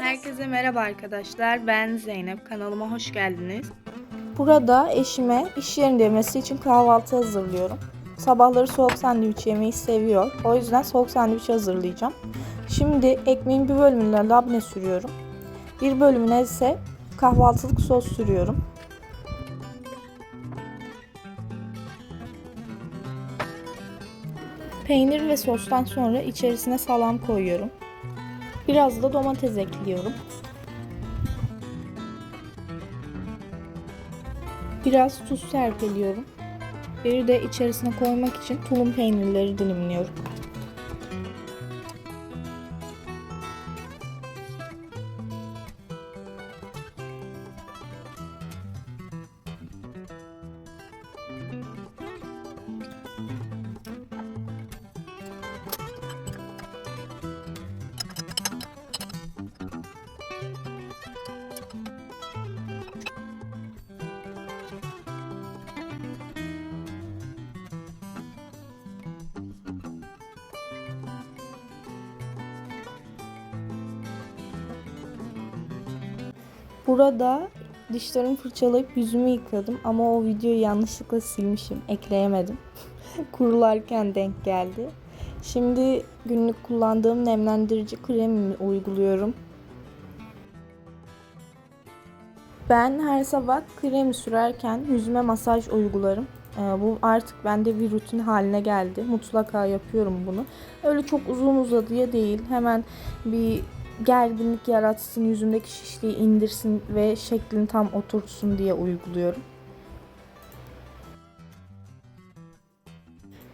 Herkese merhaba arkadaşlar. Ben Zeynep. Kanalıma hoş geldiniz. Burada eşime iş yerinde yemesi için kahvaltı hazırlıyorum. Sabahları soğuk sandviç yemeyi seviyor. O yüzden soğuk sandviç hazırlayacağım. Şimdi ekmeğin bir bölümüne labne sürüyorum. Bir bölümüne ise kahvaltılık sos sürüyorum. Peynir ve sostan sonra içerisine salam koyuyorum. Biraz da domates ekliyorum. Biraz tuz serpiliyorum. Bir de içerisine koymak için tulum peynirleri dilimliyorum. Burada dişlerimi fırçalayıp yüzümü yıkadım ama o videoyu yanlışlıkla silmişim. Ekleyemedim. Kurularken denk geldi. Şimdi günlük kullandığım nemlendirici kremimi uyguluyorum. Ben her sabah kremi sürerken yüzüme masaj uygularım. Ee, bu artık bende bir rutin haline geldi. Mutlaka yapıyorum bunu. Öyle çok uzun uzadıya değil. Hemen bir gerginlik yaratsın, yüzümdeki şişliği indirsin ve şeklini tam oturtsun diye uyguluyorum.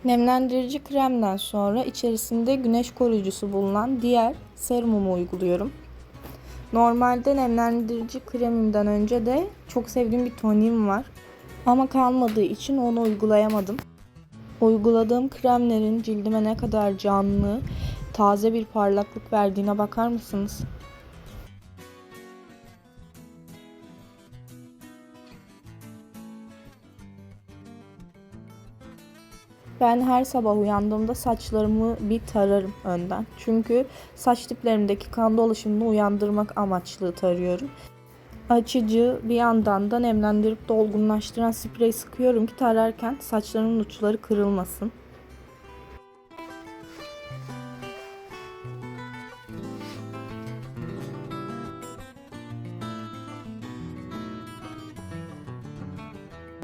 Nemlendirici kremden sonra içerisinde güneş koruyucusu bulunan diğer serumumu uyguluyorum. Normalde nemlendirici kremimden önce de çok sevdiğim bir toniğim var. Ama kalmadığı için onu uygulayamadım. Uyguladığım kremlerin cildime ne kadar canlı, taze bir parlaklık verdiğine bakar mısınız? Ben her sabah uyandığımda saçlarımı bir tararım önden. Çünkü saç diplerimdeki kan dolaşımını uyandırmak amaçlı tarıyorum. Açıcı bir yandan da nemlendirip dolgunlaştıran sprey sıkıyorum ki tararken saçlarımın uçları kırılmasın.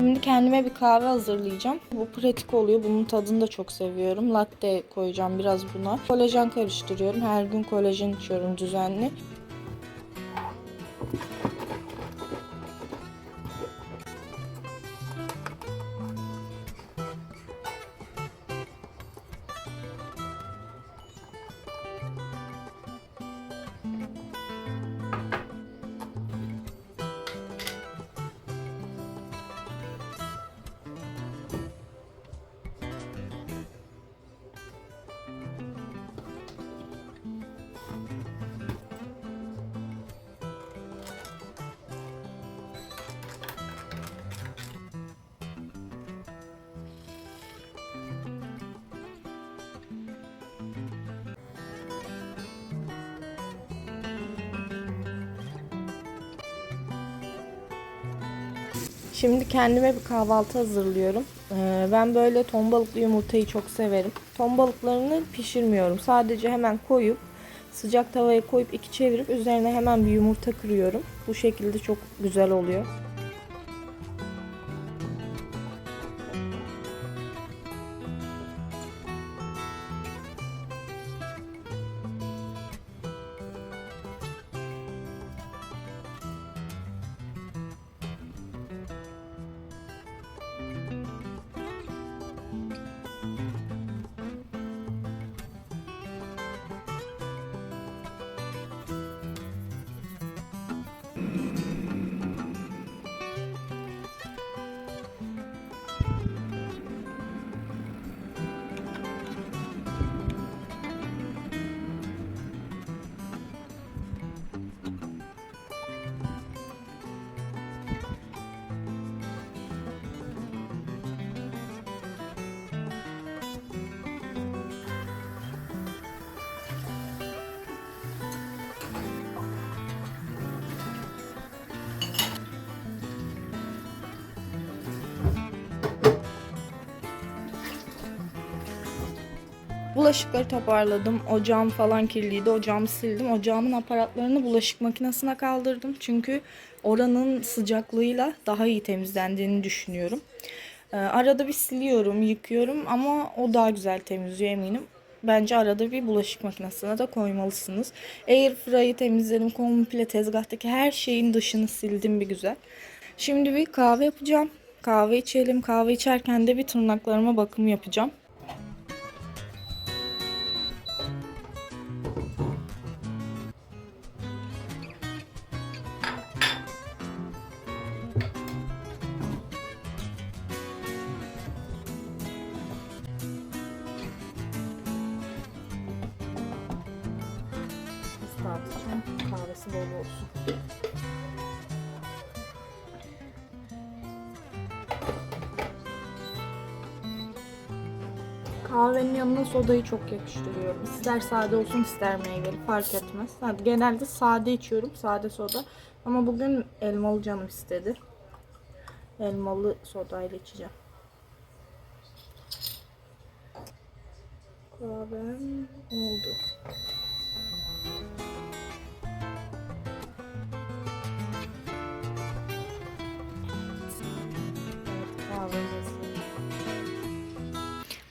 Şimdi kendime bir kahve hazırlayacağım. Bu pratik oluyor. Bunun tadını da çok seviyorum. Latte koyacağım biraz buna. Kolajen karıştırıyorum. Her gün kolajen içiyorum düzenli. Şimdi kendime bir kahvaltı hazırlıyorum. Ee, ben böyle ton balıklı yumurtayı çok severim. Ton balıklarını pişirmiyorum. Sadece hemen koyup sıcak tavaya koyup iki çevirip üzerine hemen bir yumurta kırıyorum. Bu şekilde çok güzel oluyor. Bulaşıkları toparladım. Ocağım falan kirliydi. Ocağımı sildim. Ocağımın aparatlarını bulaşık makinesine kaldırdım. Çünkü oranın sıcaklığıyla daha iyi temizlendiğini düşünüyorum. Ee, arada bir siliyorum, yıkıyorum ama o daha güzel temizliyor eminim. Bence arada bir bulaşık makinesine de koymalısınız. Airfryer'ı temizledim. Komple tezgahtaki her şeyin dışını sildim bir güzel. Şimdi bir kahve yapacağım. Kahve içelim. Kahve içerken de bir tırnaklarıma bakım yapacağım. Sodayı çok yakıştırıyorum. İster sade olsun ister meyveli fark etmez. Hadi genelde sade içiyorum. Sade soda. Ama bugün elmalı canım istedi. Elmalı sodayla içeceğim. Kahvem oldu.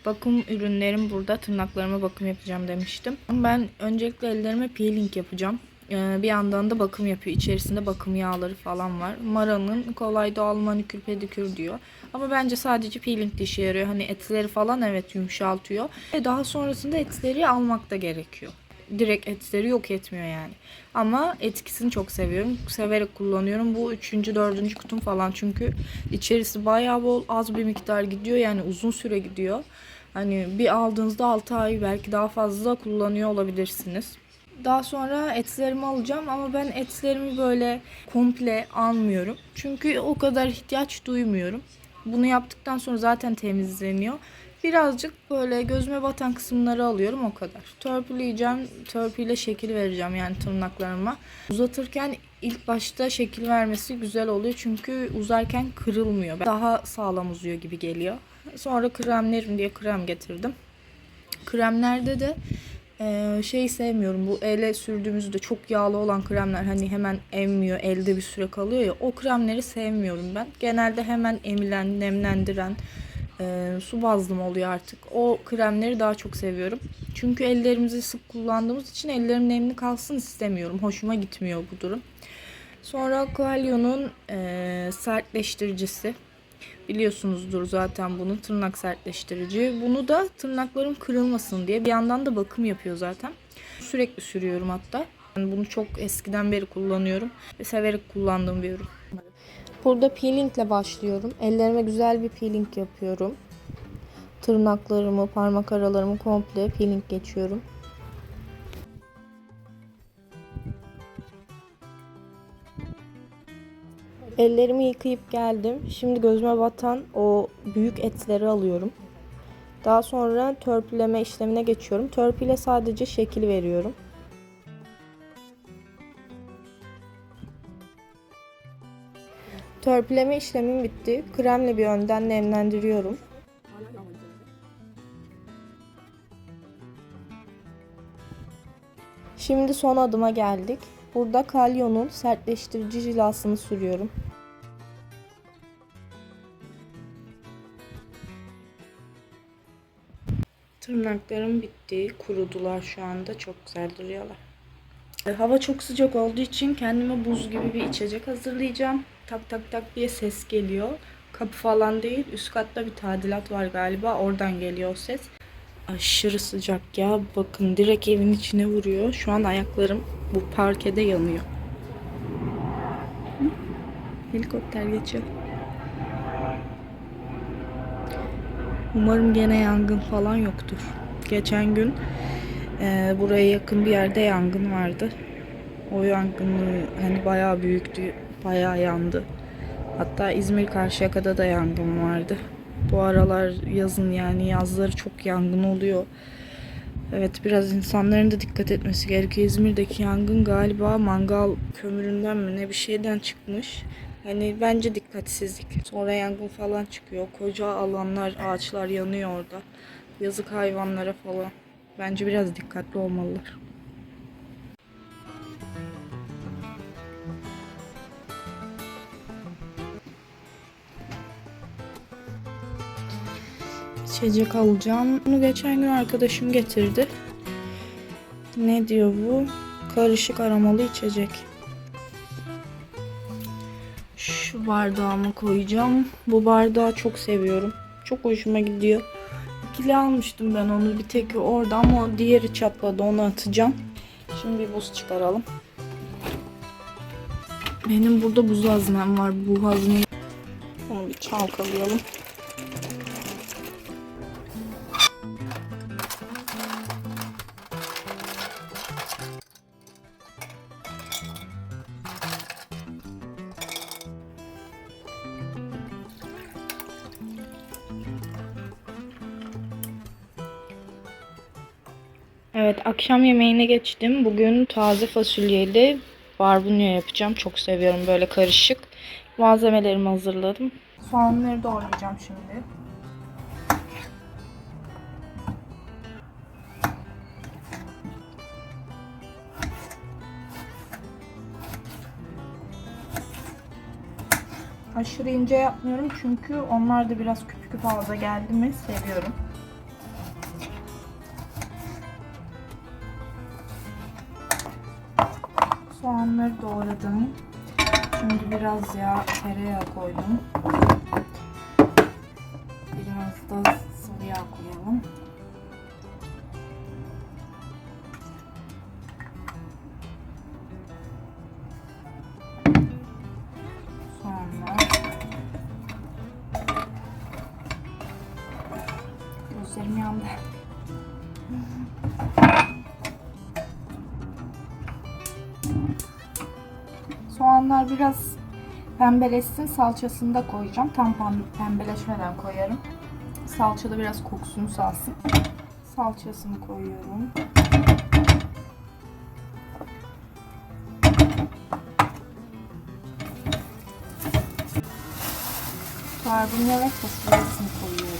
Bakım ürünlerim burada. Tırnaklarıma bakım yapacağım demiştim. Ben öncelikle ellerime peeling yapacağım. Ee, bir yandan da bakım yapıyor. İçerisinde bakım yağları falan var. Mara'nın kolay doğal manikür pedikür diyor. Ama bence sadece peeling de işe yarıyor. Hani etleri falan evet yumuşaltıyor. Ve daha sonrasında etleri almak da gerekiyor. Direkt etleri yok etmiyor yani. Ama etkisini çok seviyorum. Severek kullanıyorum. Bu üçüncü, dördüncü kutum falan. Çünkü içerisi bayağı bol az bir miktar gidiyor. Yani uzun süre gidiyor. Hani bir aldığınızda 6 ay belki daha fazla kullanıyor olabilirsiniz. Daha sonra etlerimi alacağım ama ben etlerimi böyle komple almıyorum. Çünkü o kadar ihtiyaç duymuyorum. Bunu yaptıktan sonra zaten temizleniyor. Birazcık böyle gözüme batan kısımları alıyorum o kadar. Törpüleyeceğim. Törpüyle şekil vereceğim yani tırnaklarıma. Uzatırken ilk başta şekil vermesi güzel oluyor. Çünkü uzarken kırılmıyor. Daha sağlam uzuyor gibi geliyor. Sonra kremlerim diye krem getirdim. Kremlerde de ee, şey sevmiyorum bu ele sürdüğümüzde çok yağlı olan kremler hani hemen emmiyor elde bir süre kalıyor ya o kremleri sevmiyorum ben. Genelde hemen emilen, nemlendiren e, su bazlı mı oluyor artık o kremleri daha çok seviyorum. Çünkü ellerimizi sık kullandığımız için ellerimin nemli kalsın istemiyorum. Hoşuma gitmiyor bu durum. Sonra Qualio'nun e, sertleştiricisi. Biliyorsunuzdur zaten bunu tırnak sertleştirici. Bunu da tırnaklarım kırılmasın diye bir yandan da bakım yapıyor zaten. Sürekli sürüyorum hatta. Yani bunu çok eskiden beri kullanıyorum ve severek kullandığım bir ürün. Burada peelingle başlıyorum. Ellerime güzel bir peeling yapıyorum. Tırnaklarımı, parmak aralarımı komple peeling geçiyorum. Ellerimi yıkayıp geldim. Şimdi gözüme batan o büyük etleri alıyorum. Daha sonra törpüleme işlemine geçiyorum. Törpüyle sadece şekil veriyorum. Törpüleme işlemim bitti. Kremle bir önden nemlendiriyorum. Şimdi son adıma geldik. Burada kalyonun sertleştirici jilasını sürüyorum. Tırnaklarım bitti. Kurudular şu anda. Çok güzel duruyorlar. E, Hava çok sıcak olduğu için kendime buz gibi bir içecek hazırlayacağım. Tak tak tak diye ses geliyor. Kapı falan değil. Üst katta bir tadilat var galiba. Oradan geliyor ses. Aşırı sıcak ya. Bakın direkt evin içine vuruyor. Şu an ayaklarım bu parkede yanıyor. Helikopter geçiyor. Umarım gene yangın falan yoktur. Geçen gün e, buraya yakın bir yerde yangın vardı. O yangını hani bayağı büyüktü. Bayağı yandı. Hatta İzmir Karşıyaka'da da yangın vardı. Bu aralar yazın yani yazları çok yangın oluyor. Evet biraz insanların da dikkat etmesi gerekiyor. İzmir'deki yangın galiba mangal kömüründen mi ne bir şeyden çıkmış. Hani bence dikkatsizlik. Sonra yangın falan çıkıyor. Koca alanlar, ağaçlar yanıyor orada. Yazık hayvanlara falan. Bence biraz dikkatli olmalılar. İçecek alacağım. Bunu geçen gün arkadaşım getirdi. Ne diyor bu? Karışık aromalı içecek. Şu bardağıma koyacağım. Bu bardağı çok seviyorum. Çok hoşuma gidiyor. İkili almıştım ben onu bir tek orada ama diğeri çatladı onu atacağım. Şimdi bir buz çıkaralım. Benim burada buz haznem var. Bu hazneyi onu bir çalkalayalım. Evet akşam yemeğine geçtim. Bugün taze fasulyeli barbunya yapacağım. Çok seviyorum böyle karışık. Malzemelerimi hazırladım. Soğanları doğrayacağım şimdi. Aşırı ince yapmıyorum çünkü onlar da biraz küp küp ağza geldi mi seviyorum. Soğanları doğradım. Şimdi biraz yağ, tereyağı koydum. Biraz da sıvı yağ koyalım. Soğanlar. Gözlerim yandı. Soğanlar biraz pembeleşsin. Salçasını da koyacağım. Tam pem- pembeleşmeden koyarım. Salça da biraz kokusunu salsın. Salçasını koyuyorum. Barbunya ve fasulyesini koyuyorum.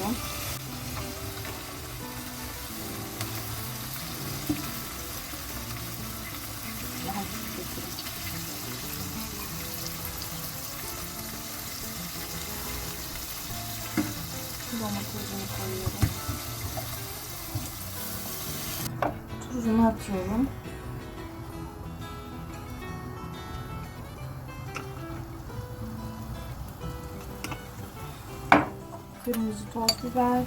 Domatesini koyuyorum. Tuzunu atıyorum. Kırmızı toz biber.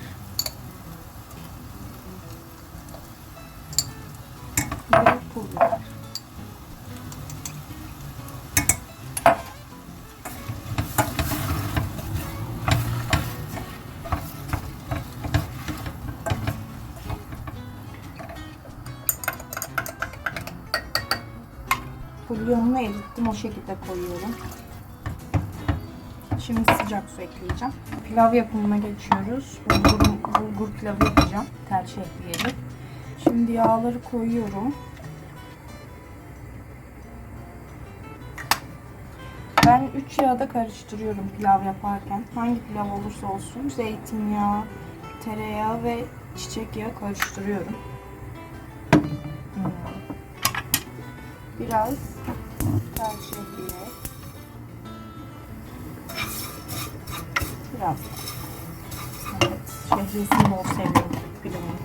Şekilde koyuyorum. Şimdi sıcak su ekleyeceğim. Pilav yapımına geçiyoruz. Bulgur, bulgur pilavı yapacağım. Tercih ekleyelim. Şimdi yağları koyuyorum. Ben 3 yağda karıştırıyorum pilav yaparken. Hangi pilav olursa olsun zeytinyağı, tereyağı ve çiçek yağı karıştırıyorum. Hmm. Biraz tercihliye. Biraz. Evet, şehriyesini bol seviyorum pilavın.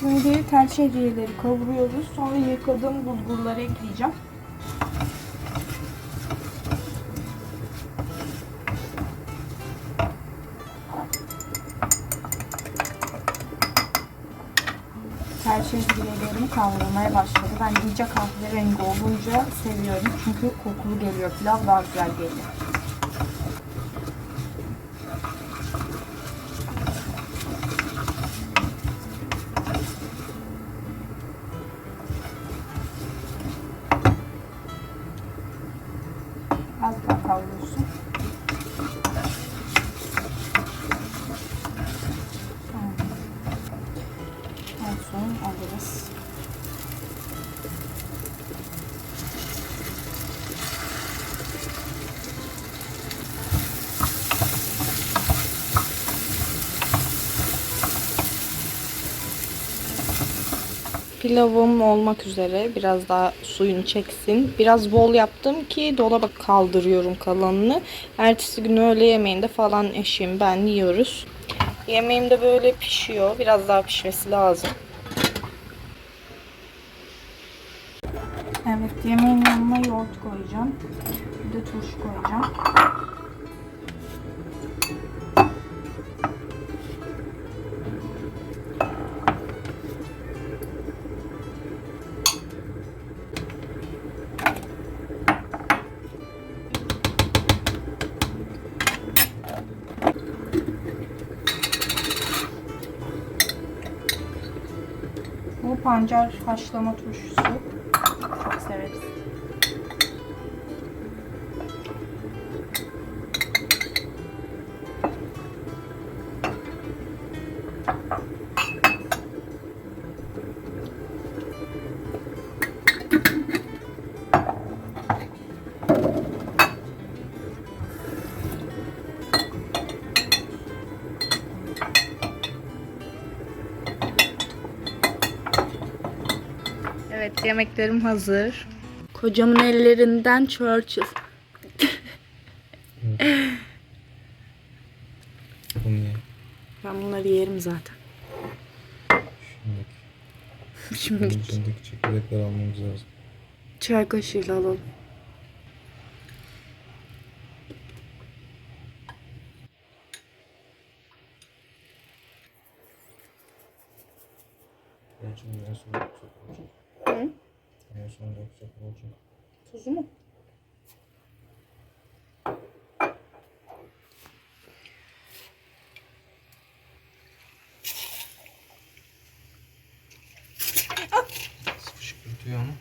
Şimdi tel şehriyeleri kavuruyoruz. Sonra yıkadığım bulgurları ekleyeceğim. Ben iyice kahverengi olunca seviyorum. Çünkü kokulu geliyor. Pilav daha güzel geliyor. Pilavım olmak üzere. Biraz daha suyunu çeksin. Biraz bol yaptım ki dolaba kaldırıyorum kalanını. Ertesi gün öğle yemeğinde falan eşim ben yiyoruz. Yemeğim de böyle pişiyor. Biraz daha pişmesi lazım. Evet yemeğin yanına yoğurt koyacağım. Bir de turşu koyacağım. Pancar haşlama turşusu. Yemeklerim hazır. Kocamın ellerinden Churchill. Ben bunları yerim zaten. Şimdiki. Şimdi Bunun içindeki çekirdekleri almamız lazım. çay kaşığıyla alalım. Ben şimdi en son yapacak olacak. Hı? En son yapacak olacak. Tuzu mu? Fışkırtıyor ama.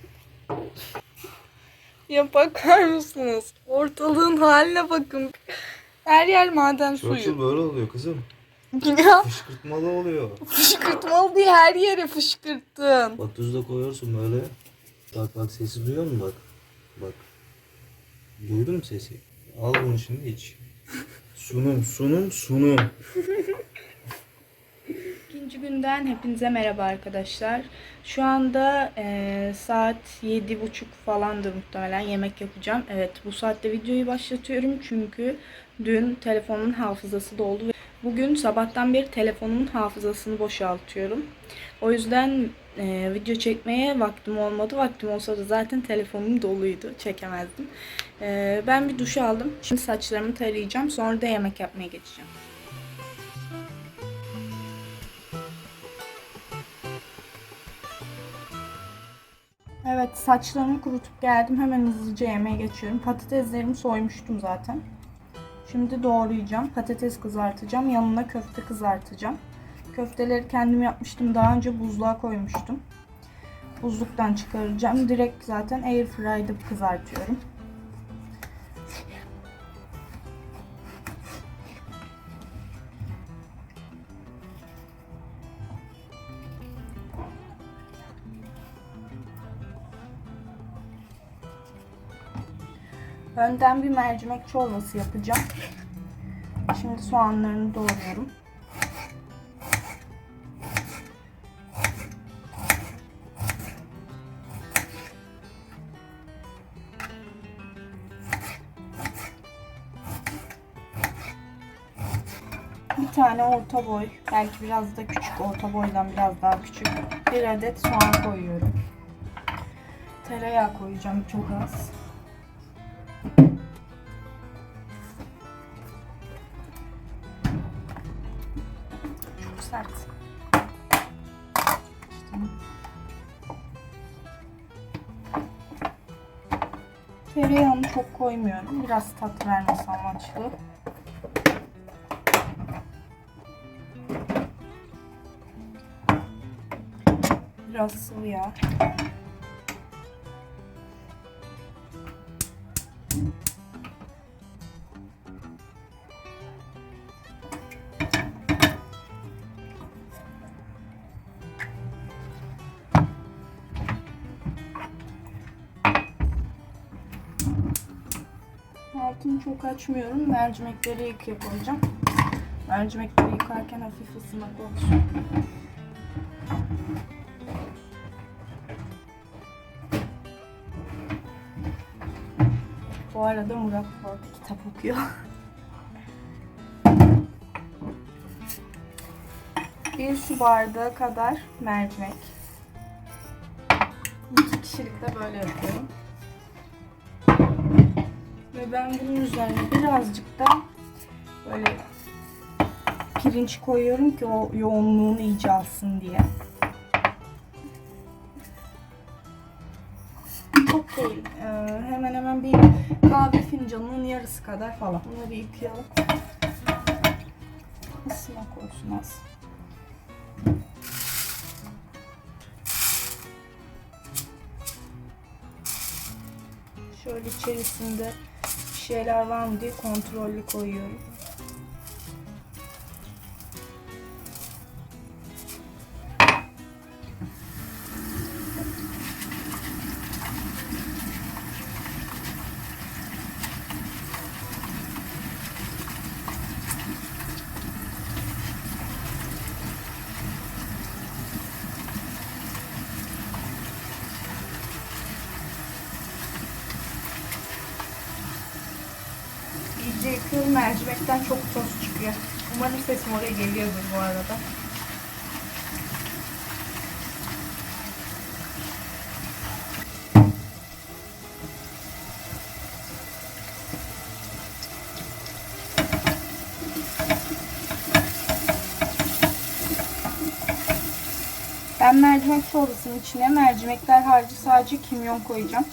Ya bakar mısınız? Ortalığın haline bakın. Her yer maden Churchill suyu. böyle oluyor kızım. Ya Fışkırtmalı oluyor. fışkırtmalı diye her yere fışkırttın. Bak tuz da koyarsın böyle. Bak bak sesi duyuyor musun bak. Bak. Duydun mu sesi? Al bunu şimdi iç. Sunum sunum sunum. İkinci günden hepinize merhaba arkadaşlar. Şu anda eee, saat yedi buçuk falandır muhtemelen yemek yapacağım. Evet bu saatte videoyu başlatıyorum çünkü dün telefonumun hafızası doldu. Bugün sabahtan beri telefonumun hafızasını boşaltıyorum. O yüzden eee, video çekmeye vaktim olmadı. Vaktim olsa da zaten telefonum doluydu. Çekemezdim. Eee, ben bir duş aldım. Şimdi saçlarımı tarayacağım. Sonra da yemek yapmaya geçeceğim. Evet saçlarımı kurutup geldim. Hemen hızlıca yemeğe geçiyorum. Patateslerimi soymuştum zaten. Şimdi doğrayacağım. Patates kızartacağım. Yanına köfte kızartacağım. Köfteleri kendim yapmıştım. Daha önce buzluğa koymuştum. Buzluktan çıkaracağım. Direkt zaten airfryer'da kızartıyorum. Önden bir mercimek çorbası yapacağım. Şimdi soğanlarını doğruyorum. Bir tane orta boy, belki biraz da küçük orta boydan biraz daha küçük bir adet soğan koyuyorum. Tereyağı koyacağım çok az. Çok sert. Tereyağını çok koymuyorum. Biraz tat vermesi amaçlı. Biraz sıvı yağ. çabuk açmıyorum. Mercimekleri yıkayıp koyacağım. Mercimekleri yıkarken hafif ısımak olsun. Bu arada Murat orada kitap okuyor. Bir su bardağı kadar mercimek. İki kişilik de böyle yapıyorum. Ve ben bunun üzerine birazcık da böyle pirinç koyuyorum ki o yoğunluğunu iyice alsın diye. Çok değil. Ee, hemen hemen bir kahve fincanının yarısı kadar falan. Bunları yıkayalım. Isına koysun az. Şöyle içerisinde bir şeyler var mı diye kontrollü koyuyorum. Mercimekten çok toz çıkıyor. Umarım sesim oraya geliyordur bu arada. Ben mercimek çorbasının içine mercimekler harici sadece kimyon koyacağım.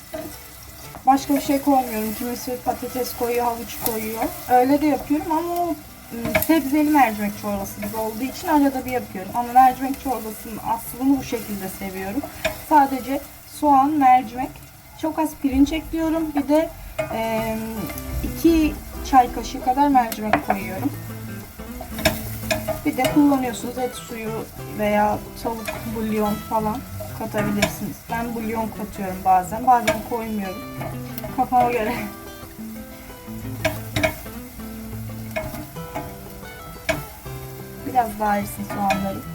Başka bir şey koymuyorum. Kimisi patates koyuyor, havuç koyuyor. Öyle de yapıyorum ama o ım, sebzeli mercimek çorbası gibi olduğu için arada bir yapıyorum. Ama mercimek çorbasının aslını bu şekilde seviyorum. Sadece soğan, mercimek, çok az pirinç ekliyorum. Bir de 2 çay kaşığı kadar mercimek koyuyorum. Bir de kullanıyorsunuz et suyu veya tavuk bulyon falan katabilirsiniz. Ben bulyon katıyorum bazen. Bazen koymuyorum. Kafama göre. Biraz daha erisin soğanları.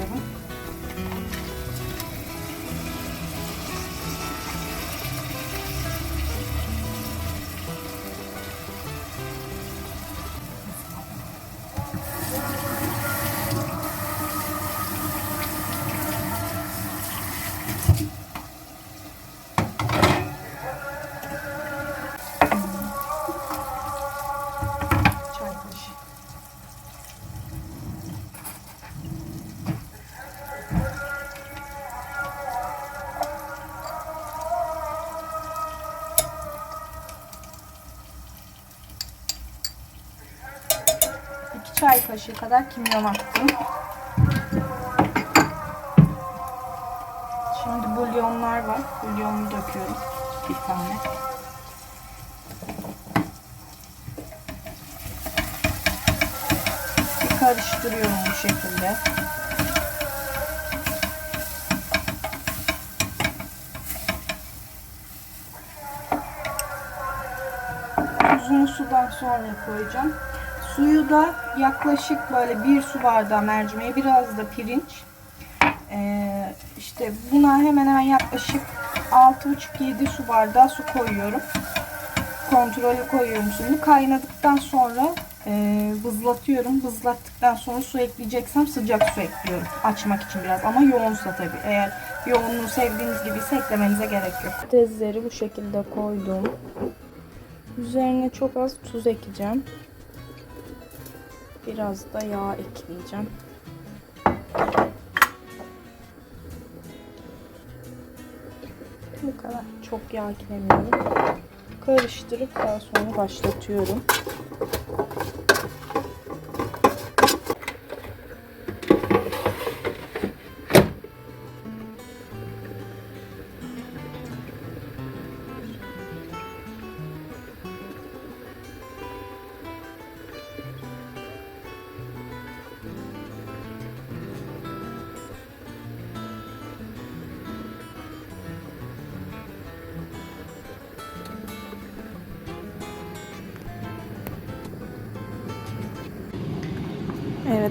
Mercimekleri koyuyorum. 2 çay kaşığı kadar kimyon attım. Şimdi bulyonlar var. Bulyonu döküyorum. Bir tane. Bir karıştırıyorum bu şekilde. Tuzunu sudan sonra koyacağım. Suyu da yaklaşık böyle bir su bardağı mercimeğe biraz da pirinç. Ee, işte buna hemen hemen yaklaşık 6,5-7 su bardağı su koyuyorum. Kontrollü koyuyorum şimdi. Kaynadıktan sonra e, bızlatıyorum. Bızlattıktan sonra su ekleyeceksem sıcak su ekliyorum. Açmak için biraz ama yoğunsa tabii. Eğer yoğunluğu sevdiğiniz gibi ise eklemenize gerek yok. Patatesleri bu şekilde koydum. Üzerine çok az tuz ekleyeceğim. Biraz da yağ ekleyeceğim. Bu kadar. Çok yağ eklemiyorum. Karıştırıp daha sonra başlatıyorum.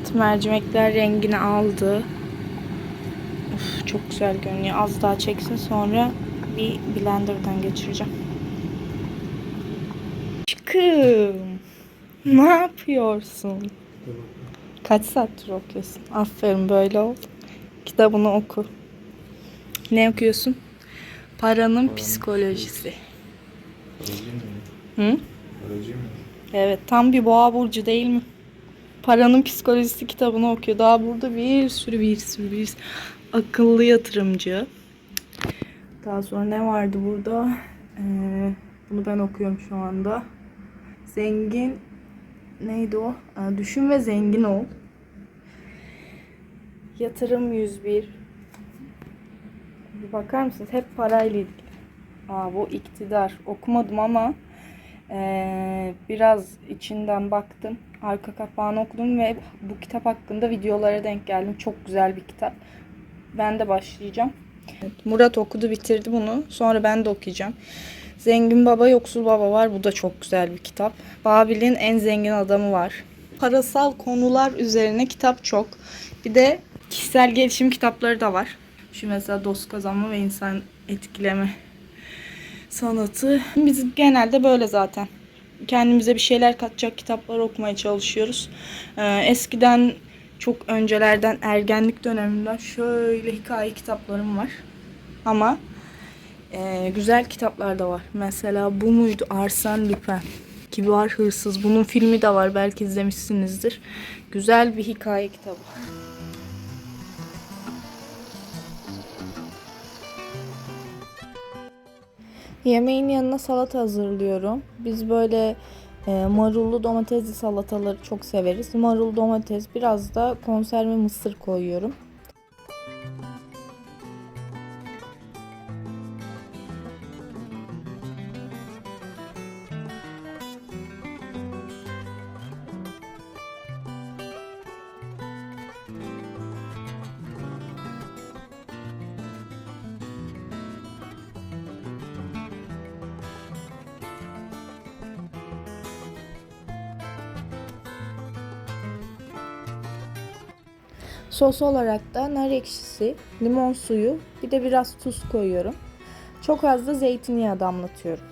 Evet mercimekler rengini aldı. Of, çok güzel görünüyor. Az daha çeksin sonra bir blenderdan geçireceğim. Aşkım. Ne yapıyorsun? Kaç saattir okuyorsun? Aferin böyle ol. Kitabını oku. Ne okuyorsun? Paranın psikolojisi. Aracı mı? Hı? Aracı mı? Evet tam bir boğa burcu değil mi? Paranın psikolojisi kitabını okuyor. Daha burada bir sürü bir sürü bir akıllı yatırımcı. Daha sonra ne vardı burada? Ee, bunu ben okuyorum şu anda. Zengin neydi o? Aa, düşün ve zengin ol. Yatırım 101. Bir bakar mısınız? Hep parayla ilgili. Aa, bu iktidar. Okumadım ama ee, biraz içinden baktım. Arka kapağını okudum ve bu kitap hakkında videolara denk geldim. Çok güzel bir kitap. Ben de başlayacağım. Murat okudu bitirdi bunu. Sonra ben de okuyacağım. Zengin Baba Yoksul Baba var. Bu da çok güzel bir kitap. Babil'in en zengin adamı var. Parasal konular üzerine kitap çok. Bir de kişisel gelişim kitapları da var. Şu mesela dost kazanma ve insan etkileme sanatı. Biz genelde böyle zaten. Kendimize bir şeyler katacak kitaplar okumaya çalışıyoruz. Ee, eskiden çok öncelerden ergenlik döneminden şöyle hikaye kitaplarım var. Ama e, güzel kitaplar da var. Mesela bu muydu? Arsène Lupin. Kibar Hırsız. Bunun filmi de var. Belki izlemişsinizdir. Güzel bir hikaye kitabı. Yemeğin yanına salata hazırlıyorum. Biz böyle e, marullu domatesli salataları çok severiz. Marul domates biraz da konserve mısır koyuyorum. Sos olarak da nar ekşisi, limon suyu, bir de biraz tuz koyuyorum. Çok az da zeytinyağı damlatıyorum.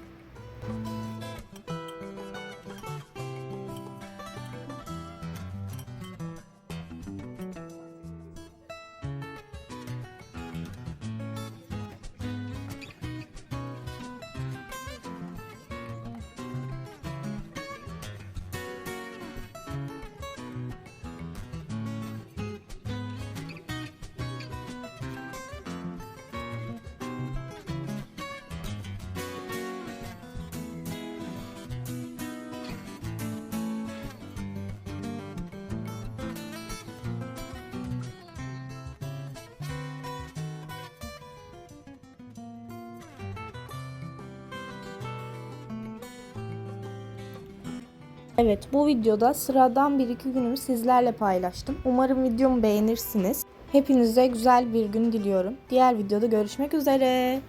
Evet bu videoda sıradan bir iki günümü sizlerle paylaştım. Umarım videomu beğenirsiniz. Hepinize güzel bir gün diliyorum. Diğer videoda görüşmek üzere.